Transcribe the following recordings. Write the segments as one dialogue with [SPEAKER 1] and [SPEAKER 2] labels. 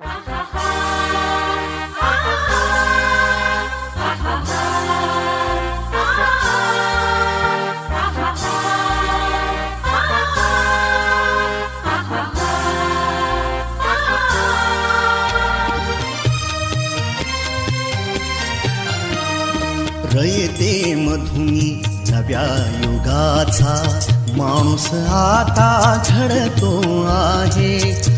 [SPEAKER 1] रयते मधुनी नव्या युगाचा माणूस आता घडतो आहे.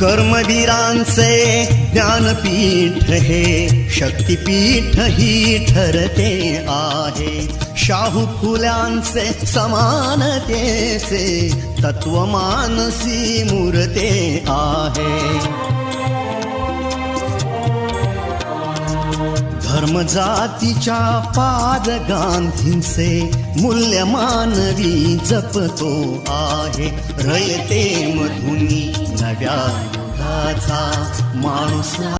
[SPEAKER 1] कर्मवीरांचे ज्ञानपीठ हे शक्तीपीठ ही ठरते आहे. शाहू फुल्यांचे समानतेचे तत्वमानसी मूर्ते आहे. धर्म जातीच्या पाद गांधींचे मूल्य मानवी जपतो आहे. रयते मधुनी नव्या युगाचा माणूस